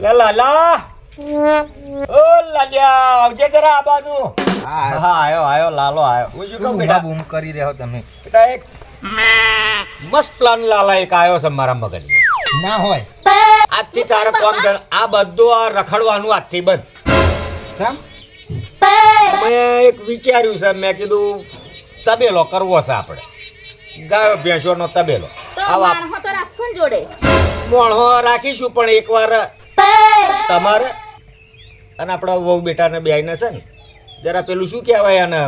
લા લાલા ઓ લાલિયા આવજે જરા આ બાજુ. હા હા આયો આયો લાલો આયો. હું શું કહું બેટા? બૂમ કરી રહ્યો તમે? બેટા એક મસ્ત પ્લાન લાલા એક આયો છે મારા મગજમાં. ના હોય. આજથી તારે કોમ આ બધું આ રખડવાનું આજથી બંધ. કેમ? મેં એક વિચાર્યું છે મેં કીધું તબેલો કરવો છે આપણે. ગાયો ભેંસોનો તબેલો. આવા તો જોડે. મોણો રાખીશું પણ એકવાર તમારે? અને આપણા વહુ બેટાને બેયને છે ને જરા પેલું શું કહેવાય આને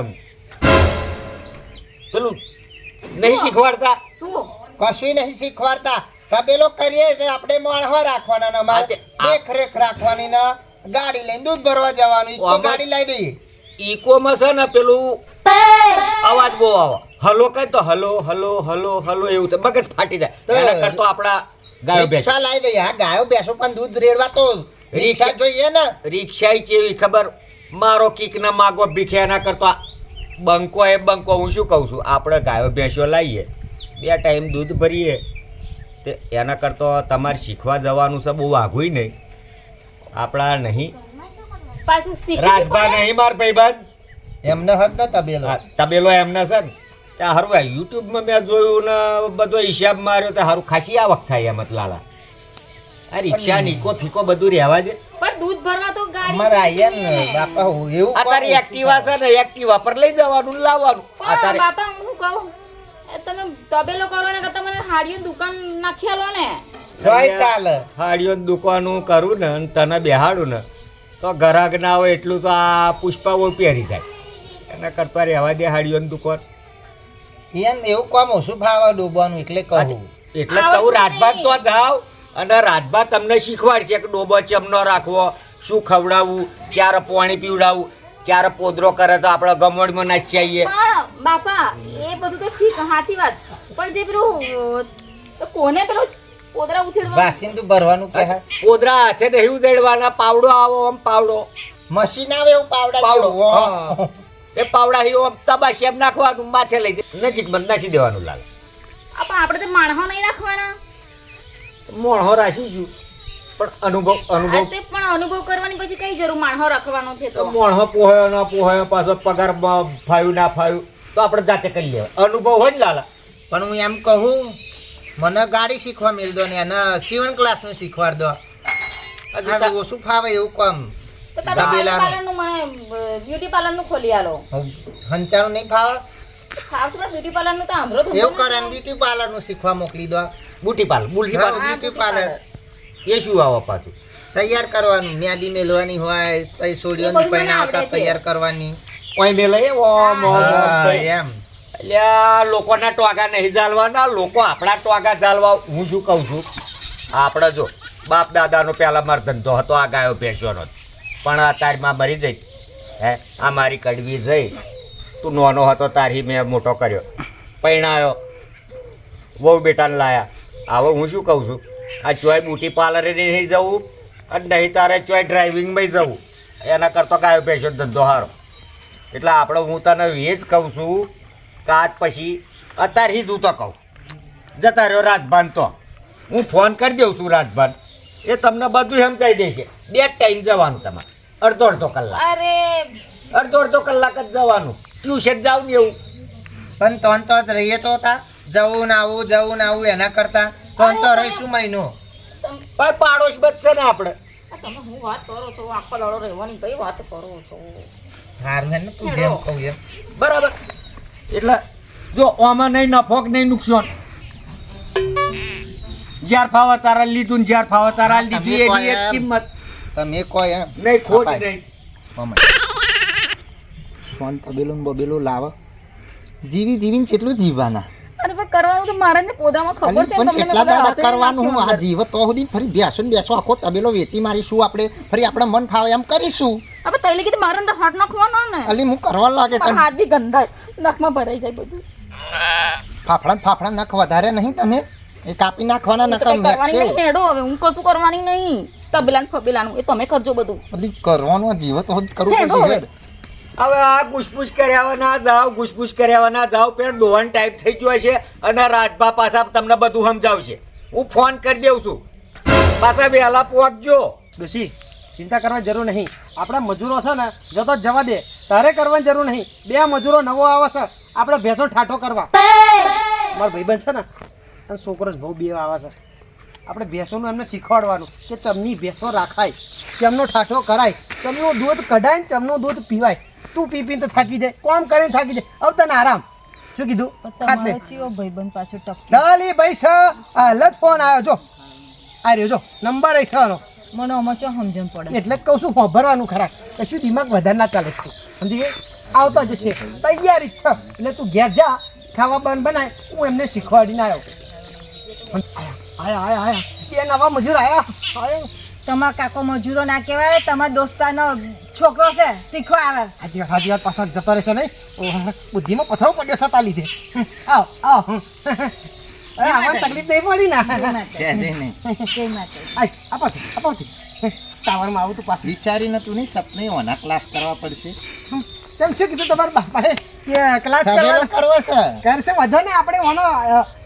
પેલું નહીં શીખવાડતા? શું? કશું નહીં શીખવાડતા. તબેલો કરીએ તે આપણે માળવા રાખવાના ને અમારે દેખરેખ રાખવાની ને ગાડી લઈને દૂધ ભરવા જવાનું. ઈકો ગાડી લઈ દઈએ. ઈકોમાં છે ને પેલું અવાજ બહુ આવે. હલો કઈ તો હલો હલો હલો હલો એવું તો મગજ ફાટી જાય. તો- કરતો આપણા ગાયો ભેંસ રિક્ષા લાવી દઈએ હા ગાયો બેસો પણ દૂધ રેડવા તો રિક્ષા જોઈએ ને. રિક્ષા ચેવી ખબર? મારો કીક ના માગો ભીખ્યા ના કરતો. બંકો એ બંકો હું શું કહું છું? આપણે ગાયો ભેંસો લાવીએ બે ટાઈમ દૂધ ભરીએ. તે એના કરતો તમારે શીખવા જવાનું છે બહુ આઘું નહીં. આપણા નહીં. પાછું રાજભા. નહીં માર ભાઈબંધ. એમને હદ ને તબેલો. તબેલો એમને છે ને. ત્યાં હારું આ યુટ્યુબમાં મેં જોયું ને બધો હિસાબ માર્યો તો હારું ખાસી આવક થાય એમ લાલા. આ રિક્ષા નીકો ફીકો બધું રહેવા દે. પણ દૂધ ભરવા તો ગાડી અમારા આયા ને બાપા હું એવું આ તારી એક્ટિવા છે ને એક્ટિવા પર લઈ જવાનું લાવવાનું. આ પણ બાપા હું કહું? તમે તબેલો કરો ને કરતા મને હાડીઓ દુકાન નાખી લો ને જોઈ ચાલે. હાડીઓ દુકાનું કરું ને અને તને બેહાડું ને તો ગ્રાહક ના હોય એટલું તો આ પુષ્પાઓ પહેરી જાય. એના કરતા રહેવા દે હાડીઓ દુકાન. એમ એવું કામ ઓછું ભાવા ડૂબવાનું એટલે કહું. એટલે જ કહું રાજભાગ તો જાવ અને રાજભા તમને શીખવાડશે કે ડોબો ચમનો રાખવો શું ખવડાવવું ક્યારે પાણી પીવડાવવું ક્યારે પોદરો કરે તો આપણે ગમણમાં નાચી આવીએ બાપા એ બધું તો ઠીક સાચી વાત. પણ જે પેલું કોને પેલો પોદરા ઉછેડવા વાસિંદુ ભરવાનું કહે. પોદરા હાથે નહીં ઉદેડવાના પાવડો આવો આમ પાવડો. મશીન આવે એવું પાવડા પાવડો હા. એ પાવડા હી આમ શેમ નાખવાનું માથે લઈ દે નજીક બંધ નાખી દેવાનું લાલ. આ પણ આપણે તો માણસો નહીં રાખવાના. મોણો રાખીશું પણ અનુભવ અનુભવ તે પણ અનુભવ કરવાની પછી કઈ જરૂર માણસો રાખવાનો છે તો? મોણો પોહયો ના પોહ્યો પાછો પગાર બ- ફાયું ના ફાયું તો આપણે જાતે કરી લેવા. અનુભવ હોય ને લાલા. પણ હું એમ કહું મને ગાડી શીખવા મેળ દો ને એને સીવણ ક્લાસનું શીખવાડ દો. ઓછું ફાવે એવું કામ. તો તમે બ્યુટી પાર્લરનું મને બ્યુટી પાર્લરનું ખોલી આલો. હંચાનું નહીં ફાવે ખાસ પણ બ્યુટી પાર્લરનું તો આંભળો ધંધો એવું કરે બ્યુટી પાર્લર શીખવા મોકલી દો. બ્યુટી પાર્લર એ શું આવો પાછું? તૈયાર કરવાનું. મ્યાદી મેલવાની હોય તઈ સોડિયોની પૈણા આવતા તૈયાર કરવાની. મેં ઓમ ઓમ હા, થઈ. એમ. અલ્યા લોકોના ટોગા નહીં જાળવાના લોકો આપણા ટોગા ચાલવા હું શું કહું છું? આપણે જો બાપ દાદાનો પહેલા મારો ધંધો હતો આ ગાયો ભેંસોનો જ. પણ આ તારીમાં મરી જઈ. હે? આ મારી કડવી જઈ. તું નાનો હતો તારી મેં મોટો કર્યો. પૈણાયો વહુ બેટાને લાયા. આવો હું શું કહું છું? આ ચોય બ્યુટી પાર્લરે નહીં જવું અને નહીં તારે ચોય ડ્રાઇવિંગમાં જવું. એના કરતો કાયો ભેંસો ધંધો સારો એટલે આપણે હું તને એ જ કહું છું કે આજ પછી અત્યારે હીધું તો કહું. જતા રહ્યો રાજભાન તો. હું ફોન કરી દઉં છું રાજભાન. એ તમને બધું સમજાઈ દેશે. બે ટાઈમ જવાનું તમારે. અડધો અડધો કલાક. અરે. અડધો અડધો કલાક જ જવાનું. ટ્યુશન જાવ ને એવું. પણ તોન તો જ રહીએ તો તા. જવું ને આવું જવું ને આવું એના કરતા. તોન તો રહીશું મહિનો. પણ પાડોશ બચશે ને આપણે તમે હું વાત કરો છો? આખો દાડો રહેવાની કઈ વાત કરો છો? હારું હે તું જેમ કહું એમ. બરાબર. એટલે જો આમાં નહીં નફો કે નહીં નુકસાન જ્યાર ફાવે તારા લીધું ને જ્યાર ફાવે તારા લીધી એની એક કિંમત. તમે કહો એમ નહીં ખોટ નહીં. ફોન તબેલું બબેલું લાવો. જીવી જીવીને કેટલું જીવવાના? અને પણ કરવાનું તો મારે ને પોદામાં ખબર છે પણ તમને કેટલા દાડા કરવાનું હું? આ જીવ તો સુધી ફરી બેસો ને બેસો આખો તબેલો વેચી મારીશું આપણે ફરી આપણે મન ફાવે એમ કરીશું. હવે આપણે તૈલી કીધું મારે અંદર હાથ નાખવાનો ને. અલી હું કરવા લાગે તને? હાથ બી ગંદા નખમાં ભરાઈ જાય બધું. ફાફડા ફાફડા નખ વધારે નહીં તમે? એ કાપી નાખવાના નકમ કરવાની નહીં હેડો હવે હું કશું કરવાની નહીં. તબેલાન ફબેલાનું એ તમે કરજો બધું. બધી કરવાનો જીવ તો હજી કરવું પડશે હેડ. હવે આ ગુસપુસ કર્યા ના જાવ ગુસપુસ કર્યા ના જાવ પેલા દોહન ટાઈપ થઈ ગયો છે અને રાજભા પાછા તમને બધું સમજાવશે. હું ફોન કરી દઉં છું. પાછા વહેલા પહોંચજો. ડોશી ચિંતા કરવાની જરૂર નહીં. આપણા મજૂરો છે ને જતો જવા દે. તારે કરવાની જરૂર નહીં. બે મજૂરો નવો આવે છે. આપણે ભેંસો ઠાઠો કરવા. મારો ભાઈબંધ છે ને અને છોકરો બહુ બે આવે છે. આપણે ભેંસોનું એમને શીખવાડવાનું કે ચમની ભેંસો રાખાય ચમનો ઠાઠો કરાય ચમનું દૂધ કઢાય ને ચમનું દૂધ પીવાય. તું પી પીને તો થાકી જાય કોમ કરીને થાકી જાય. હવે તને આરામ. શું કીધું. ભાઈબંધ પાછો ટપ ચાલી ભાઈ સ હાલત ફોન આવ્યો. જો આ રહ્યો જો નંબર એક છનો મને આમાં ચો સમજણ પડે. એટલે જ કહું છું હોભરવાનું ખરા. કશું દિમાગ વધારે ના ચાલે છે? સમજી ગઈ આવતા જશે. તૈયારી છે. એટલે તું ઘેર જા ખાવા બંધ બનાય. હું એમને શીખવાડીને આવ્યો. આયા આયા આયા. બે નવા મજૂર આયા. આયા. તમારા કાકો મજૂરો ના કહેવાય તમારા દોસ્તાનો છોકરો છે શીખવા આવે. હાજી હાજી વાત પાછળ જતો રહેશે નહીં. બુદ્ધિમાં પથરો પડ્યો છે લીધે દે. આવ આવ. અરે આમાં તકલીફ નહીં પડી ના. આય આપો આપો ટાવરમાં આવું તું પાછું. વિચારીને તું નહીં સપને ઓના ક્લાસ કરવા પડશે. કેમ શું કીધું તમારા બાપાએ? કે ક્લાસ કરવાનો કરવો છે. કરશે વધો ને આપણે ઓનો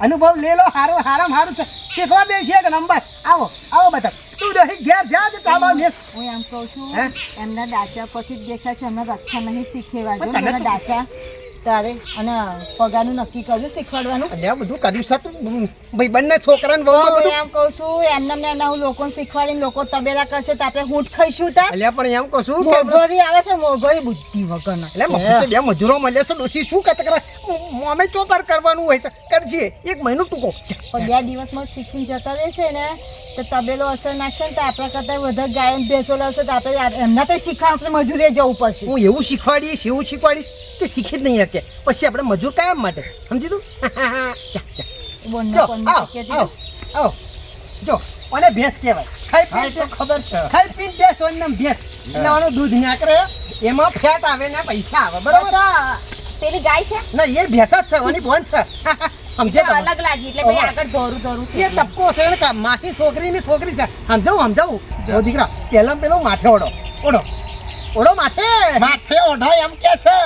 અનુભવ લે લો હારો હારામ હારું છે. શીખવા દે છે એક નંબર. આવો આવો બધા. તું રહી ઘેર જા જ તાબા મે હું એમ કહું છું એમના દાચા પછી જ દેખાય છે એમના રક્ષા નહીં શીખેવા જો એમના દાચા તારે અને પગારનું નક્કી કરજો શીખવાડવાનું. એટલે બધું કર્યું છે તું. ભાઈ બંને છોકરાને બહુ હું બધું એમ કહું છું એમને ને એમના હું લોકોને શીખવાડીને લોકો તબેલા કરશે તો આપણે હું ખાઈશું તા એટલે પણ એમ કહું છું મોઘોરી આવે છે મોઘોરી બુદ્ધિ વગરના. એટલે મફતે બે મજૂરો મળે છે ડોસી શું કચ કરે અમે ચોતર કરવાનું હોય છે? કરજે એક મહિનો ટૂંકો. પણ બે દિવસમાં શીખીને જતા રહેશે ને તો તબેલો અસર નાખશે ને તો આપણા કરતાં વધારે ગાયન ભેંસો લાવશે તો આપણે એમના તો શીખવા આપણે મજૂરીએ જવું પડશે. હું એવું શીખવાડીશ એવું શીખવાડીશ કે શીખી જ નહીં શકે. પછી આપણે મજૂર કાયમ માટે સમજી તું? ચા જા. બંને જો કોણની આવ આવ આવ. જો અને ભેંસ કહેવાય. ખાઈ પી તો ખબર છે. ખાઈ પી ભેંસ હોય ભેંસ. એટલે દૂધ નાકરે એમાં ફેટ આવે ને પૈસા આવે બરોબર? પેલી ગાય છે? ના એ ભેંસ જ છે ઓની બોન છે. સમજે અલગ લાગી એટલે ભાઈ આગળ ધોરું ધોરું એ ટપકો છે ને માસી છોકરી ની છોકરી છે. સમજાવું સમજાવું? જો દીકરા પેલા પેલો માથે ઓડો ઓડો ઓડો માથે. માથે ઓઢો એમ કે છે.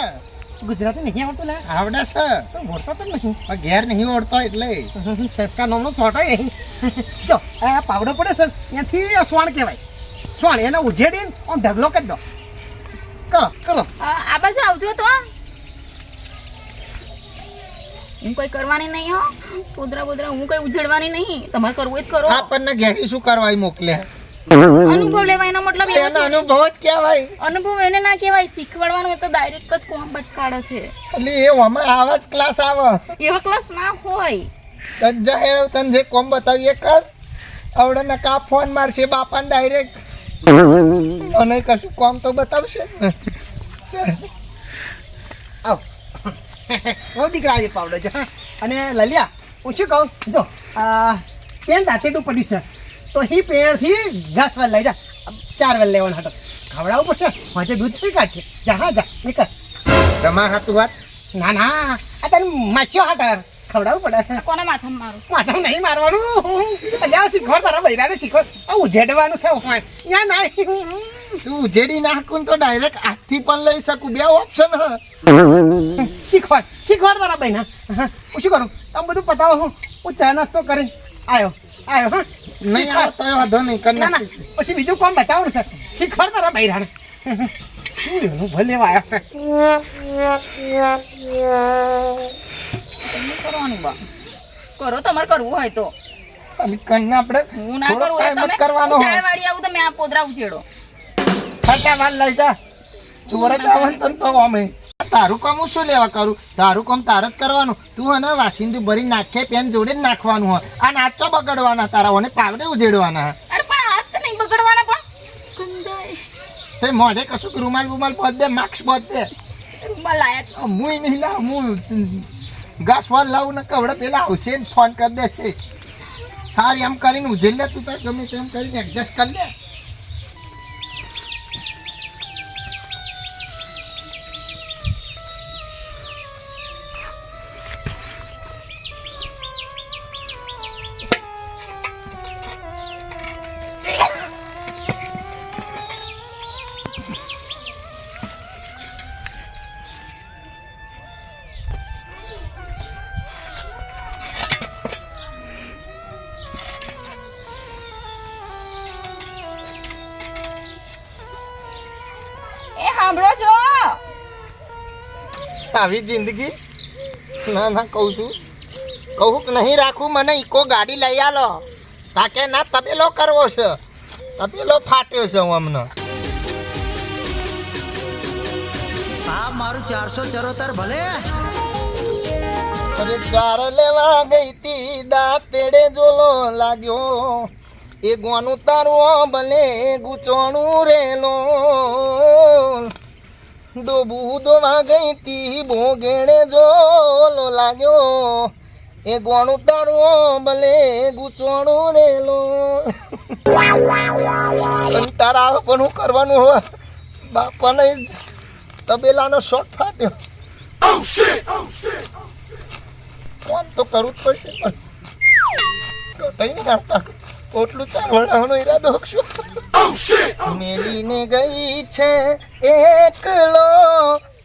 ગુજરાતી નહીં આવડતું લે. આવડે છે. તો ઓળતો તો નહીં પણ ઘેર નહીં ઓળતો એટલે. સેસકા નામનો સોટો એ. જો આ પાવડો પડે સર આ સ્વાણ કહેવાય. સ્વાણ એને ઉજેડીને આમ ઢગલો કરી દો. કરો કરો. આ બાજુ આવજો તો. હું કઈ કરવાની નહીં હો. પોદરા પોદરા હું કઈ ઉજળવાની નહીં. તમારે કરવું જ કરો. આપણને ઘેરી શું કરવાય મોકલે? અનુભવ લેવા એનો મતલબ એનો. અનુભવ જ કહેવાય. અનુભવ એને ના કહેવાય શીખવાડવાનું એ તો ડાયરેક્ટ જ કોમ બટકાડે છે. એટલે એ આમાં આવા જ ક્લાસ આવે. એવા ક્લાસ ના હોય. તન જાહેર તન જે કોમ બતાવીએ કર. આવડે ને કા ફોન મારશે બાપાને ડાયરેક્ટ અને કશું કોમ તો બતાવશે જ ને. આવ. બહુ દીકરા આવી પાવડો છે અને લલિયા હું શું કહું? જો પેન તું પડ્યું છે? તો એ પેડથી દસ વાર લઈ જા. ચાર વેલ લેવાનો હતો. ખવડાવવું પડશે. માજે દૂધ પી કાઢશે? જા હા જા નીકળ. તમાર હાથું વાત ના ના આ તને માછ્યો હાટર. ખવડાવવું પડે. કોના માથામાં મારું? માથા નહીં મારવાનું. અલ્યા શીખવાડ તારા બૈરાને શીખવાડ આ ઉજેડવાનું છે હોય યા ના તું ઉજેડી નાખું તો ડાયરેક્ટ હાથથી પણ લઈ શકું. બે ઓપ્શન હ. શીખવાડ શીખવાડ તારા બહેના હા, હું શું કરું? તમે બધું પતાવો હું? હું ચા નાસ્તો કરીને આવ્યો આવ્યો હા. નહીં આવો તો વાંધો નહીં કરી નાખીશું. પછી બીજું કોમ બતાવવાનું છે. શીખવાડ તારા બૈરાને. શું ભલે આવ્યો છે. કરવાનું બા. કરો તમારે કરવું હોય તો. અમે કરીને આપણે હું ના કરું તમે કરવાનો હોય. આવું તમે આ પોદરા ઉછેડો. ફટાફટ લઈ જા. ચોરે જ આવે તો અમે. તારું કામ હું શું લેવા કરું? તારું કામ તારે જ કરવાનું. તું હને વાસિંદુ ભરી નાખે પેન જોડે જ નાખવાનું હોય આ નાચો બગડવાના તારા અને પાવડે ઉજેડવાના અરે પણ હાથ નહીં બગડવાના પણ. તે મોઢે કશું રૂમાલ બુમાલ પહોંચ દે માર્ક્સ પોત દે. રૂમાલ આયા છો. હું નહીં લાવ હું ઘાસ વાલ લાવું ને કવડે પેલા આવશે ને ફોન કરી દેશે. સારી એમ કરીને ઉજેડ લે તું તાર ગમે તેમ કરીને એડજસ્ટ કરી લે. આવી જિંદગી? ના ના કહું છું. કહું કે નહીં રાખું મને ઈકો ગાડી લઈ આલો. તાકે ના તબેલો કરવો છે. તબેલો ફાટ્યો છે હું અમને હા મારું ચારસો ચરોતર ભલે. અરે ચાર લેવા ગઈ તી દાંતેડે જોલો લાગ્યો. એ ગોનું તારું ભલે ગુચોણું રેલો. ડોબું દોવા ગઈ તી ભોગેણે જોલો લાગ્યો. એ ગોણું તારું ભલે ગુચોણું રેલો તારા પણ હું કરવાનું હોય બાપાને તબેલાનો શોખ ફાટ્યો ફોન તો કરવું જ પડશે પણ. કઈ નહીં કાઢતા. પોટલું ચાવડાવવાનો ઈરાદો શું મેલીને ગઈ છે એકલો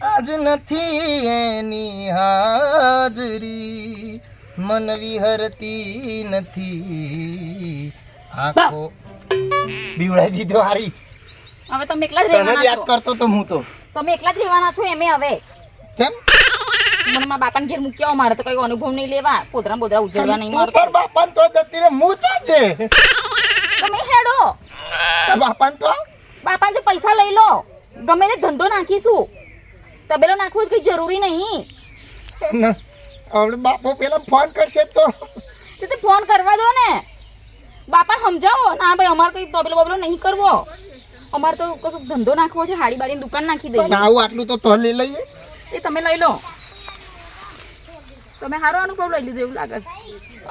આજ નથી એની હાજરી. મન વિહરતી નથી. આખો બીવડાઈ દીધો હારી. હવે તમે એકલા જ રહેવાના યાદ કરતો તો હું તો. તમે એકલા જ રહેવાના છો એમે હવે. કેમ મને મારા બાપાને ઘેર મૂકી આવો મારે તો કઈ અનુભવ નહીં લેવા. પોદરા બોદરા ઉજળવા નહીં મારો તાર બાપાને તો જતી રે હું છે? તમે હેડો. તાર બાપાન તો? બાપાન જો પૈસા લઈ લો. ગમે તે ધંધો નાખીશું. તબેલો નાખવું કઈ જરૂરી નહીં. હવે બાપો પેલા ફોન કરશે તો. તો ફોન કરવા દો ને. બાપા સમજાવો. ના ભાઈ અમારે કઈ તબેલો બબલો નહીં કરવો. અમારે તો કશું ધંધો નાખવો છે હાડી બાડીની દુકાન નાખી દઈએ. આવું આટલું તો તો લઈ લઈએ. એ તમે લઈ લો. તમે સારો અનુભવ લઈ લીધો એવું લાગે છે.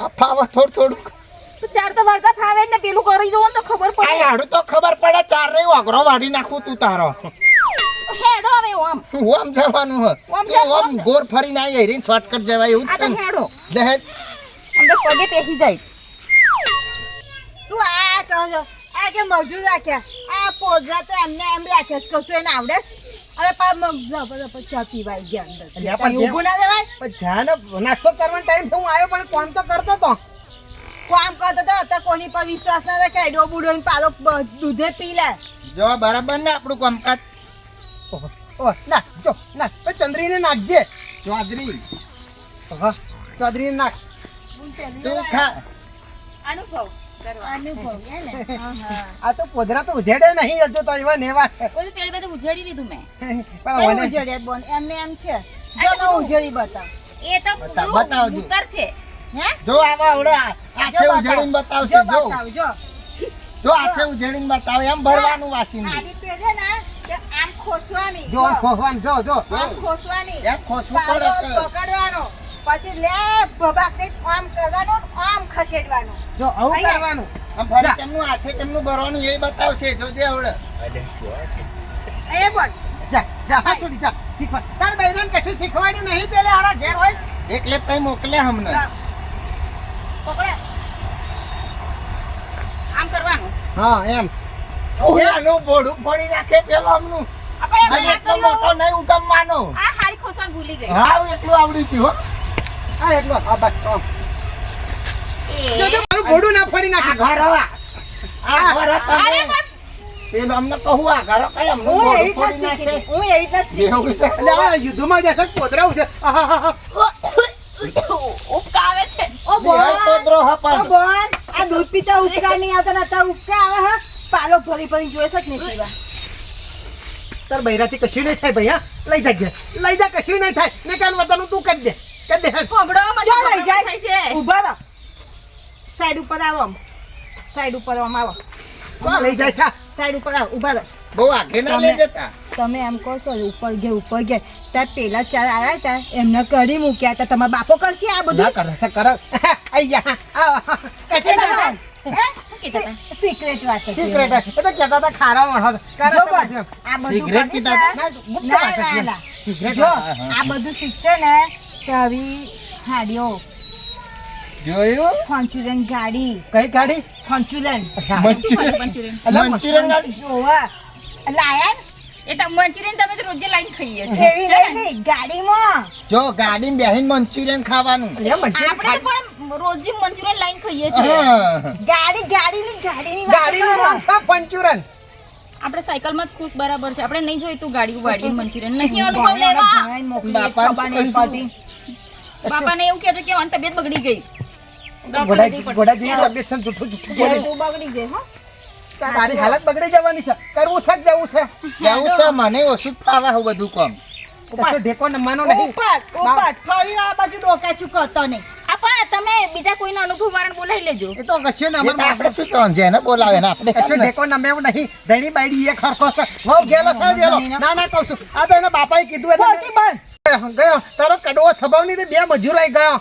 આ ફાવા થોડું થોડું. તો ચાર તો વાળતા ફાવે જ ને પેલું કરી જવું ને તો ખબર આ પડે હાડું તો ખબર પડે ચાર નહીં વાઘરો વાડી નાખું તું તારો. હેડો હવે આમ ઓમ જવાનું હ. ઓમ ગોર ફરી આમ ગોર ફરીને આવી રીન શોર્ટકટ જવાય એવું છે તો ને. હેડો. લે હેડ. અંદર પગે પેસી જાય. તું આ કહો છો? આ કે મજૂર રાખ્યા? આ પોદરા તો એમને એમ રાખ્યા. કશું એને આવડે? અરે પા મ- ચા પીવાય ગયા અંદર. પણ ઊભું ના દેવાય? પણ જાને નાસ્તો કરવાનો ટાઈમ થયો હું આવ્યો પણ કોમ તો કરતો તો. કામ કરતો તો અત્યારે કોની પર વિશ્વાસ ના રાખે એડો બુડો ને પાલો દૂધે પી લે. જો બરાબર ને આપણું કામકાજ? ઓહો, ઓહો, ના જો ના ચંદ્રીને નાખજે. ચૌધરી. ઓહો, ચૌધરીને નાખ. તું ખા. અનુભવ અનુભવ હે ને. આ તો પોદરા તો ઉજેડે નહીં હજુ તો એવા નેવા છે. બધું પેલી બધું ઉજાડી દીધું મેં. પણ મને- ઉજળે બોન એમને એમ છે. જો ને ઉજળી બતાવ. એ તો બતા- પેલું છે. હે? જો આવા આવડે આ- આંખે જો બતાવ. ઉજળીને બતાવશે જો જો. જો. જો આંખે ઉજળીને બતાવે એમ ભરવાનું વાસીને આડી પેઢે ને કે આમ ખોસવાની જો આમ જો. જો આમ ખોસવાની. એમ ખોસવું પડે પકડવાનો. પછી લે ભબાકને આમ કરવાનું આમ ખસેડવાનું. જો આવું કરવાનું. આમ ફરી તેમનું આઠે તેમનું ભરવાનું એ બતાવશે. જોજે આવડે. એ બોલ. જા જા હા છોડી જા શીખવા. તાર બૈરાને કશું શીખવાનું નહીં પેલે આરા ઘેર હોય. એટલે તઈ મોકલે હમને પકડે. આમ કરવાનું. હા એમ. આનું બોડું ફોડી નાખે પેલો આમનું આપણે એટલો મોટો નહીં ઉગમવાનો. આ હારી ખોસવાનું ભૂલી ગઈ. હા એટલું આવડ્યું છે હો. હા એટલો હા બસ તો. એ. જો જો મારું ઘોડું ના ફરી નાખે. ઘર હવા. આ ઘર તમે. પેલો અમને કહું આ ઘર કઈ અમનું હું એવી જ નાખે? હું એવી જ. એવું છે. એટલે આ યુદ્ધમાં દેખો પોદરાવું છે. ઉપકાવે છે. ઓ બોલ દેહાય તો દ્રોહ ઓ બોલ આ દૂધ પીતા નહીં આવતા ને અત્યારે આવે હા. પાલો ફરી ફરી જોઈ શક નહીં પીવા. તાર બૈરાથી કશું નહીં થાય ભાઈ લઈ જા લઈ જા કશું નહીં થાય. ને કાન વતનનું તું કરી દે. કરી દે હેડ. ભમડોમાં ચાલ જાય. ઊભા રહો. સાઈડ ઉપર આવો સાઈડ ઉપર આમ આવો. ચાલ લઈ જાય સા સાઈડ ઉપર આવો ઊભા રહો. બહુ આગે ના લઈ જતા તમે એમ કહો છો ઉપર ગયા ઉપર ગયા. ત્યાં પેલા ચાર આવ્યા હતા એમને કરી મૂક્યા હતા તમારા બાપો કરશે આ બધું? કરે. છે કરો હતા? સિક્રેટ વાત છે સિક્રેટ એ તો કહેતા હતા ખારા માણસ. કરે જો છે બસ, પાછું. આ બધું. ના, ના, જો. આ બધું શીખશે ને તો આવી હાડીઓ. જોયું? ફોર્ચ્યુનર ગાડી. કઈ ગાડી? Fortuner Manchurian. મંચુરિયન? મંચુરિયન ગાડી? જોવા. લાયા એ તો મંચુરિયન તમે તો રોજે લાઈન ખાઈએ? છીએ. એવી રહી નહીં ગાડીમાં. જો ગાડીમાં બેહીને મંચુરિયન ખાવાનું. આપણે પણ રોજે મંચુરિયન લાઈન ખાઈએ છીએ. ગાડી ગાડી ગાડી ગાડીનું છે પંચુરન આપણે સાયકલમાં જ ખુશ બરાબર છે. આપણે નહીં જોઈતું ગાડી વાડી મંચુરિયન. નહીં અનુભવ લેવા બાપા. બાપાને એવું કહે છે કે મને તબિયત બગડી ગઈ. ઘોડા ઘોડા જેવી તબિયત છે જૂઠું જૂઠું બોલે. તું બગડી ગઈ, હા. તારી હાલત બગડી જવાની છે. કરવું છે જવું છે? જવું છે. મને ઓછું ફાવા હું બધું કોમ. ઢેકો નમવાનો નહીં. ઉપર ઉપર ફરી આ બાજુ ડોકાચું કરતો નહીં. આપા તમે બીજા કોઈના અનુભવ વાળાને બોલાવી લેજો. એ તો કશું ને આપણે શું બોલાવે ને આપણે. કશું ઢેકો નમે એવું નહીં. ધણી બાયડી એક હરખો છે. વહુ ગયેલો સાહેબ ગયેલો ના ના કહું છું. આ તો એના બાપાએ કીધું એટલે ગયો તારો કડવો સ્વભાવની બે મજૂર આવી ગયો.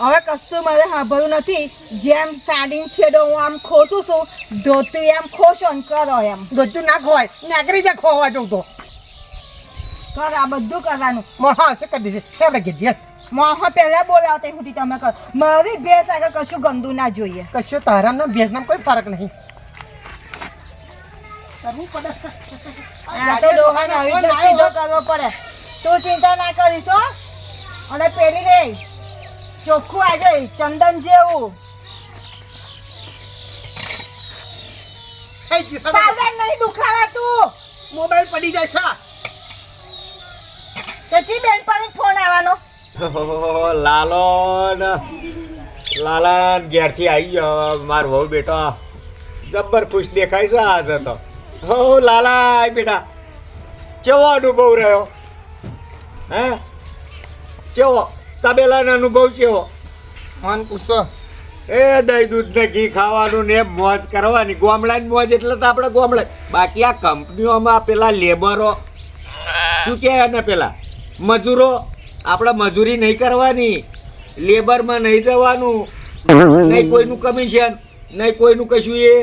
હવે કશું મારે સાંભળવું નથી. જેમ સાડીન છેડો હું આમ ખોસું છું ધોતું એમ ખોશો ને કરો એમ. ધોતું ના ખોવાય. નાગરી જા ખોવા જવું તો. કર આ બધું કરવાનું. મોહા છે કરી દેશે આપણે ઘેર મોહા પહેલા બોલાવતા સુધી તમે કરો. મારી ભેંસ આગળ કશું ગંદુ ના જોઈએ. કશું તારા ના ભેજનામ કોઈ ફરક નહીં. કરવું પડે. આ તો ડોહાને આવી રીતે સીધો કરવો પડે. તું ચિંતા ના કરીશ હો. અને પેલી રે ચોખ્ખું આજે ચંદન જેવું. નહીં દુખાવા તું. મોબાઈલ પડી જાય છે પછી બેન પર ફોન આવવાનો? લાલન ને લાલા ઘેરથી આવી ગયો મારો વહુ બેટો. જબ્બર ખુશ દેખાય છે આજે તો. હો લાલા બેટા કેવો અનુભવ રહ્યો? હે? કેવો? તબેલાનો અનુભવ કેવો? મન પૂછો એ દહીં દૂધ ને ઘી ખાવાનું ને મોજ કરવાની. ગોમડાની મોજ એટલે તો આપણે ગોમડા બાકી આ કંપનીઓમાં પેલા લેબરો. શું કહે ને પેલા? મજૂરો. આપણે મજૂરી નહીં કરવાની. લેબરમાં નહીં જવાનું. નહીં કોઈનું કમિશન નહીં કોઈનું કશું એ.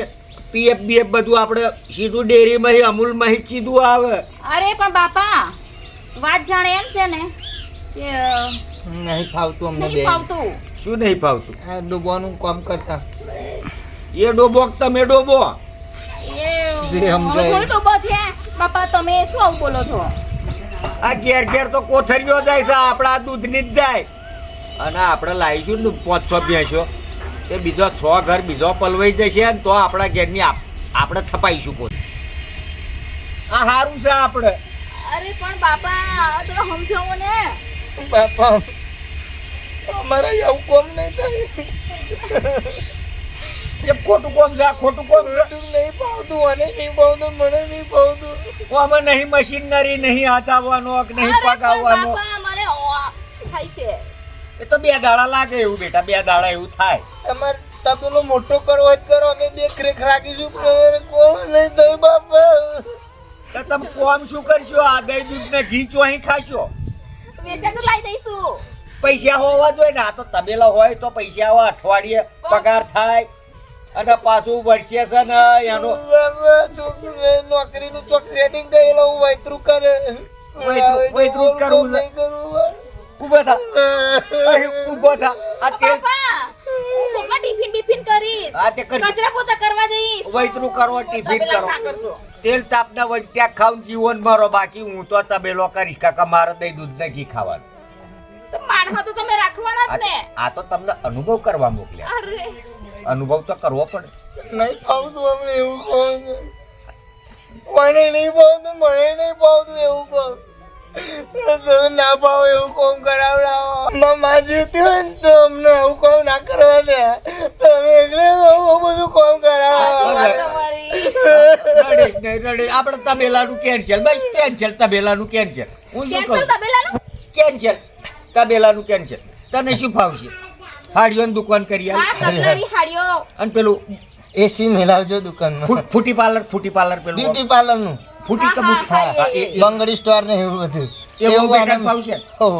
પીએફ બીએફ બધું આપણે સીધું ડેરીમાં અમૂલમાં જ સીધું આવે. અરે પણ બાપા વાત જાણે એમ છે ને કે નહીં ફાવતું અમને નહીં ફાવતું. શું નહીં ફાવતું? આ ડૂબવાનું કામ કરતા. એ ડોબો તમે ડોબો? એ જે સમજાય. ડોબો છે. બાપા તમે શું આવું બોલો છો? આ ઘેર ઘેર તો કોથરીઓ જાય છે આપણા દૂધની જ જાય. અને આપણે લાવીશું ને પાંચ છ ભેંસો. એ બીજો છ ઘર બીજો પલવાઈ જશે ને તો આપણા ઘેરની આપણે છપાઈશું કોઈ આ સારું છે આપણે. અરે પણ બાપા તો સમજાવો ને. બાપા અમારે આવું કોમ નહીં થાય. એ ખોટું કોમ છે ખોટું કોમ છે. નહીં ફાવતું મને નહીં ફાવતું મને નહીં ફાવતું આમાં નહીં મશીનરી નહીં હાથ આવવાનો કે નહીં બાપા મને થાય છે. એ તો બે દાડા લાગે એવું બેટા બે દાડા એવું થાય. તમારે તબેલો મોટો કરવો હોય કરો અમે દેખરેખ રાખીશું કોમ નહીં થાય બાપા. તો તમે કોમ શું કરશો? આ દહીં દૂધ ને ઘી ચોહી ખાશો? વેચાતું લાવી દઈશું. પૈસા હોવા જોઈએ ને આ તો તબેલા હોય તો પૈસા હોય અઠવાડિયે પગાર થાય અને પાછું વર્ષે છે ને એનો નોકરીનું ચોક સેટિંગ કરેલો હું વૈતરું કરે. વૈતરું- કરવું નહીં કરવું ઊભો થા. અહીં ઊભો થા. આ તેલ ટિફિન બિફિન કરીશ. આ તે કરી કચરા પોતા કરવા જઈશ. વૈતરું કરો ટિફિન કરો. કરશો. તેલ તાપના વંટ્યા ખાઉં જીવન મારો બાકી. હું તો તબેલો કરીશ કાકા મારે દહીં દૂધ ને ઘી ખાવાનું. તો તો તમે રાખવાના આ જ ને. આ તો તમને અનુભવ કરવા મોકલ્યા. અરે. અનુભવ તો કરવો પડે. નહીં ફાવતું અમને એવું કહો મને નહીં ફાવતું મને નહીં ફાવતું એવું કહો. તમે ના ભાવ એવું કોમ કરાવડાવો. મમ્મા જીવતી હોય ને તો અમને એવું કોમ ના કરવા દે. તમે એકલે બધું કોમ કરાવો. રડીશ નહીં રડીશ આપણે તબેલાનું કેન્સલ ભાઈ કેન્સલ તબેલાનું કેન્સલ હું શું કહું? કેન્સલ તબેલાનું કેન્સલ તને શું ફાવશે હાડીઓની દુકાન કરી અને પેલું એસી મેલાવજો દુકાનમાં. ફૂટી પાર્લર ફૂટી પાર્લર પેલું બ્યુટી પાર્લરનું ફૂટી કબૂટ હા, બંગડી સ્ટોર ને એવું બધું. એવું બેઠા ફાવશે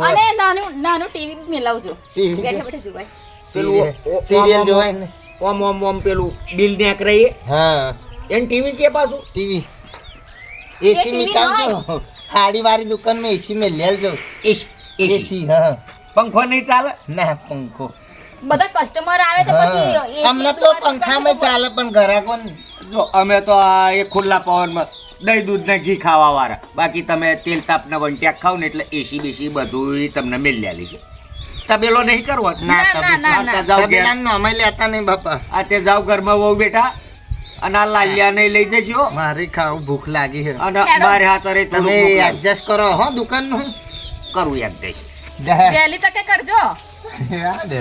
અને નાનું નાનું ટીવી મેલાવજો. TV બેઠા બેઠા જોવાય. પેલું સિરિયલ જોવાય ને. ઓમ ઓમ ઓમ પેલું બિલ ને રહીએ હા. એને ટીવી કે પાછું? ટીવી. એસી મિતાવજો હાડી વાળી દુકાનમાં એસી મે લેલજો એસી એસી એસી હા. પંખો નહીં ચાલે? ના પંખો. બધા કસ્ટમર આવે તો પછી અમને તો પંખામાં ચાલે પણ ને જો અમે તો આ એ ખુલ્લા પવનમાં દહીં દૂધ ને ઘી ખાવા વાળા. બાકી તમે તેલ તાપના વંટ્યા ખાવ ને એટલે એસી બેસી બધું તમને લે છે. તબેલો નહીં કરવો? ના ના, ના, ના, તબે- જાઓ ઘેર. તબેલાનું અમે લેતા નહીં બાપા. આ તે જાવ ઘરમાં વહુ બેટા અને આ નહીં લઈ જજો. મારે ખાવ ભૂખ લાગી છે. અને. મારે હાથ અરે તમે એડજસ્ટ કરો હો દુકાનનું. કરું એડજસ્ટ પહેલી તકે કરજો. યાદ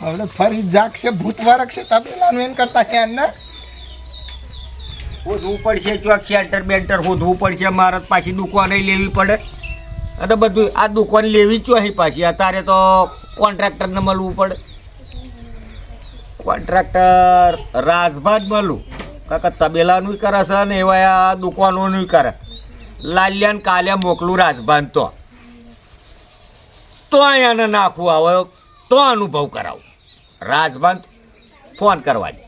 હવે ફરી જાગશે ભૂત વરખશે તબેલાનું એમ કરતા કે ને શોધવું પડશે ચોક શેલ્ટર બેન્ટર શોધવું પડશે મારે પાછી દુકાને લેવી પડે. અને બધું આ દુકાન લેવી જ અહીં પાછી. અત્યારે તો કોન્ટ્રાક્ટરને મળવું પડે. કોન્ટ્રાક્ટર રાજભાત મળું. કાકા, તબેલાનું કરે છે ને એવા આ દુકાનોનું કરે લાલ્યાને કાલે મોકલું રાજભાન તો. તો અહીંયાને નાખવું આવે, તો અનુભવ કરાવું. રાજભાન, ફોન કરવા દે.